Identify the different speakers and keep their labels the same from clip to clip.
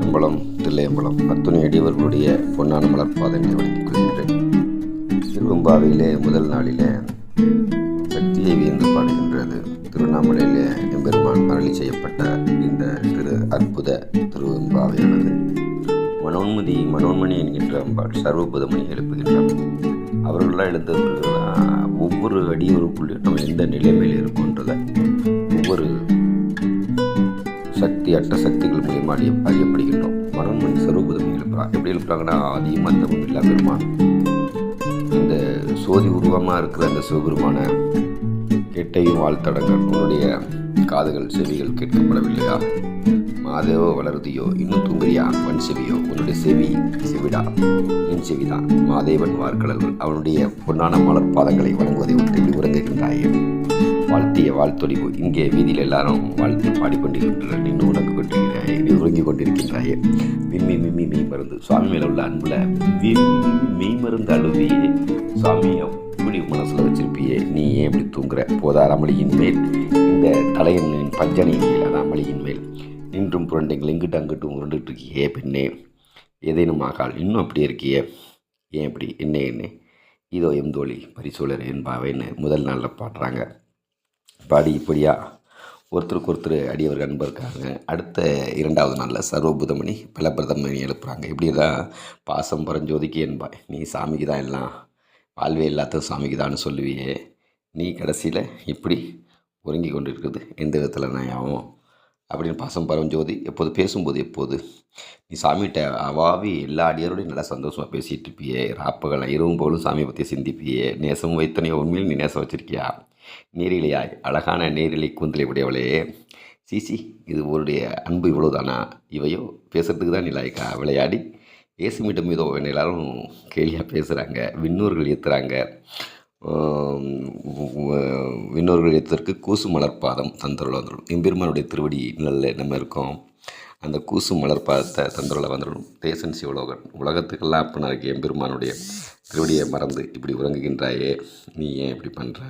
Speaker 1: அம்பலம் தில்லையம்பலம் அத்துணை அடியவர்களுடைய பொன்னான மலர்பாதங்களை வழங்கிக் கொள்கின்றேன் திருவம்பாவையிலே முதல் நாளிலே சக்தியை வியந்து பாடுகின்றது திருவண்ணாமலையிலே எம்பெருமான் அருளி செய்யப்பட்ட இந்த திரு அற்புத திருவெம்பாவையானது. மனோன்மதி மனோன்மணி என்கின்ற அம்பாள் சர்வபுதமணி எழுப்புகின்றார் அவர்களெல்லாம் எழுந்தவர்கள் ஒவ்வொரு அடியவருக்குள்ளேயும் நம்ம எந்த நிலைமையில் இருக்கோன்றதை சக்தி அற்ற சக்திகள் மூலியமாக அறிய அறியப்படுகின்றோம். மனோன்மணி சர்வபுதமணி எழுப்புறான் எப்படி எழுப்புறாங்கன்னா ஆதி மந்தமும் இல்லா பெருமான். இந்த சோதி உருவமாக இருக்கிற அந்த சிவபெருமான கெட்டையும் வாழ்த்தடங்கள் உன்னுடைய காதுகள் செவிகள் கேட்கப்படவில்லையா? மாதேவோ வளருதியோ இன்னும் தூங்குறியா? வன் செவியோ உன்னுடைய செவி செவிடா? என் செவிதான். மாதேவன் வார்கடல்கள் அவனுடைய பொன்னான மலர் பாதங்களை வழங்குவதை விட்டு இப்படி உறங்குகின்றாயே. வாழ்த்திய வாழ்த்தொழிவு இங்கே வீதியில் எல்லாரும் வாழ்த்து பாடிக்கொண்டிருக்கின்றனர். இன்னும் உனக்கு கொண்டிருக்கிறாயே நீ உறங்கிக் கொண்டிருக்கின்றாயே. விம்மி விம்மி மெய் மருந்து. சுவாமி மேல உள்ள அன்புல விம்மி மெய் மருந்து அழுவியே சுவாமி இப்படி மனசுல வச்சிருப்பியே. நீ ஏன் இப்படி தூங்குற? போதார் மேல் இந்த தலையின் பஞ்சனையின் மேல் அதான் அமளியின் மேல் நின்றும் புரண்டைங்கள் எங்கிட்ட அங்கிட்டும் உருண்டுட்டு இருக்கியே பெண்ணே. ஏதேனும் ஆகால் இன்னும் அப்படியே இருக்கியே? ஏன் இப்படி? என்ன என்ன? இதோ எம்தோழி பரிசோழர் என்பாவேன்னு முதல் நாளில் பாடுறாங்க. பாடி இப்படியா? ஒருத்தருக்கு ஒருத்தர் அடியவர் அன்பு இருக்காங்க. அடுத்த இரண்டாவது நாளில் சர்வபுதமணி பலபிரதமணி எழுப்புறாங்க. இப்படிதான் பாசம் பரஞ்சோதிக்கு என்பாய். நீ சாமிக்கு தான் எல்லாம். வாழ்வே எல்லாத்தையும் சாமிக்கு தான்னு சொல்லுவியே. நீ கடைசியில் இப்படி ஒருங்கி கொண்டு எந்த விதத்தில் நான் ஆகும் அப்படின்னு பாசம் ஜோதி எப்போது பேசும்போது எப்போது? நீ சாமிகிட்ட அவாவி எல்லா அடியாரோடையும் நல்லா சந்தோஷமாக பேசிகிட்டு இருப்பியே ராப்பகல் இரவும் போலும் சாமியை பற்றி சிந்திப்பியே. நேசம் வைத்தனையோ உண்மையில் நீ நேசம் வச்சிருக்கியா? நீரிலையாய் அழகான நீரிலை கூந்தலை உடையவளே. சிசி இது உன்னுடைய அன்பு இவ்வளோதானா இவையோ பேசுகிறதுக்கு தான் நீ லாய்க்கா. விளையாடி ஏசுமிட்டம் மீதோ என்னை எல்லாரும் கேலியாக பேசுகிறாங்க விண்ணூர்கள் ஏற்றுறாங்க விண்ணோர்கள் இடத்திற்கு கூசு மலர்பாதம் தந்தருள வந்துடும். எம்பெருமானுடைய திருவடி நல்ல நம்ம இருக்கோம். அந்த கூசு மலர்பாதத்தை தந்தருளை வந்துடும். தேசன் சிவலோகன் உலகத்துக்கெல்லாம் அப்போ இருக்கு எம்பெருமானுடைய திருவடியை மறந்து இப்படி உறங்குகின்றாயே நீ ஏன் இப்படி பண்ணுற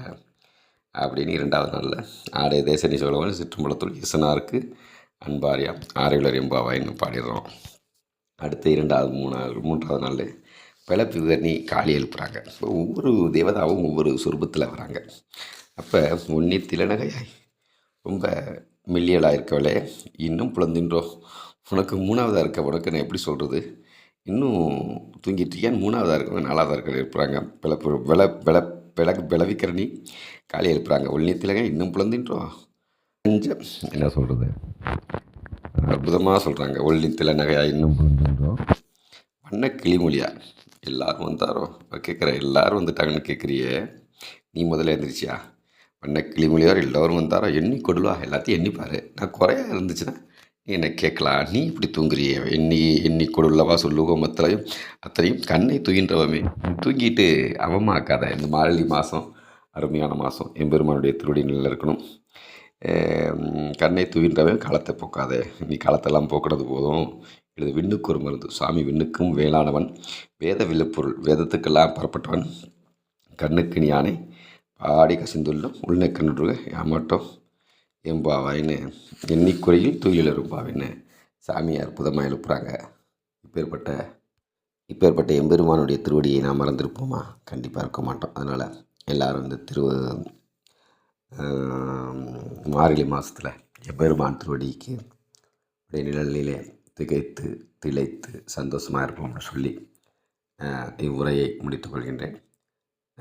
Speaker 1: அப்படின்னு இரண்டாவது நாளில் ஆடைய தேசனி சிவலோகன் சிற்றும்பலத்துள் இசனாருக்கு அன்பாரியா ஆரையுலர் எம்பாவாயின்னு பாடிடுறோம். அடுத்த இரண்டாவது மூணாவது மூன்றாவது நாள் பிளப்பு விவரணி காளி எழுப்புறாங்க. இப்போ ஒவ்வொரு தேவதாவும் ஒவ்வொரு சொரூபத்தில் வராங்க. அப்போ உன்னி திலநகையாய் ரொம்ப மெல்லியலாக இருக்கவளே இன்னும் புலந்தின்றோ? உனக்கு மூணாவதாக இருக்க உனக்கு நான் எப்படி சொல்கிறது இன்னும் தூங்கிட்டு இருக்கியான்னு மூணாவதாக இருக்கவங்க நாலாவதாக இருக்க எழுப்புறாங்க. பிளப்பு விள விள விள விளவிக்கரணி காளி எழுப்புறாங்க. உன்னி திலகை இன்னும் புலந்தின்றோ? கொஞ்சம் என்ன சொல்கிறது அற்புதமாக சொல்கிறாங்க ஒல்லி திலநகையா இன்னும் புலந்தின்றோ? வண்ண கிளிமொழியா? எல்லாரும் வந்தாரோ? கேட்குற எல்லாரும் வந்துட்டாங்கன்னு கேட்குறியே நீ முதல்ல எழுந்திரிச்சியா பண்ண கிளிமொழியார் எல்லோரும் வந்தாரோ? எண்ணி கொடுவா. எல்லாத்தையும் எண்ணிப்பாரு நான் குறையா இருந்துச்சுன்னா நீ என்னை கேட்கலாம். நீ இப்படி தூங்குறிய? எண்ணி எண்ணி கொடுல்லவா சொல்லுவோம் மத்தலையும் அத்தனையும் கண்ணை தூங்கின்றவமே தூங்கிட்டு அவமாக்காத இந்த மாரளி மாதம் அருமையான மாதம் எம்பெருமானுடைய திருவடி நிலையில் இருக்கணும். கண்ணை தூவின்றவன் காலத்தை போக்காதே. நீ காலத்தெல்லாம் போக்குறது போதும். இது விண்ணுக்கு ஒரு மருந்து. சுவாமி விண்ணுக்கும் வேளானவன். வேத விழுப்பொருள். வேதத்துக்கெல்லாம் புறப்பட்டவன். கண்ணுக்கு ஞானை பாடி கசிந்துள்ளும் உள்நை கண்ணுருக. ஏமாட்டோம். எம்பாவாயின்னு எண்ணிக்குறையில் தூயில் இருப்பாவின்னு சாமி அற்புதமாக எழுப்புறாங்க. இப்பேற்பட்ட இப்பேற்பட்ட எம்பெருமானுடைய திருவடியை நாம் மறந்திருப்போமா? கண்டிப்பாக இருக்க மாட்டோம். அதனால் எல்லோரும் இந்த திரு மார்கழி மாதத்தில் எம்பெருமான் திருவடிக்கு உடைய நிழலிலே திகைத்து திளைத்து சந்தோஷமாக இருப்போம்னு சொல்லி இவ்வுரையை முடித்துக்கொள்கின்றேன்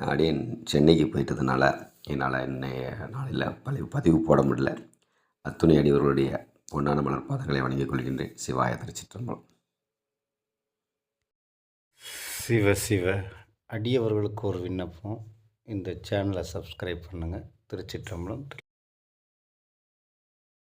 Speaker 1: கொள்கின்றேன். சென்னைக்கு போயிட்டதுனால என்னால் என்னைய நாளில் பதிவு பதிவு போட முடியல. அத்துணை அடிவர்களுடைய பொன்னான மலர் பாதங்களை வணங்கிக் கொள்கின்றேன். சிவாய திருச்சிற்றம்பலம்.
Speaker 2: சிவ சிவ அடியவர்களுக்கு ஒரு விண்ணப்பம். இந்த சேனலை சப்ஸ்கிரைப் பண்ணுங்கள் திருச்சிற்றம்பலம்.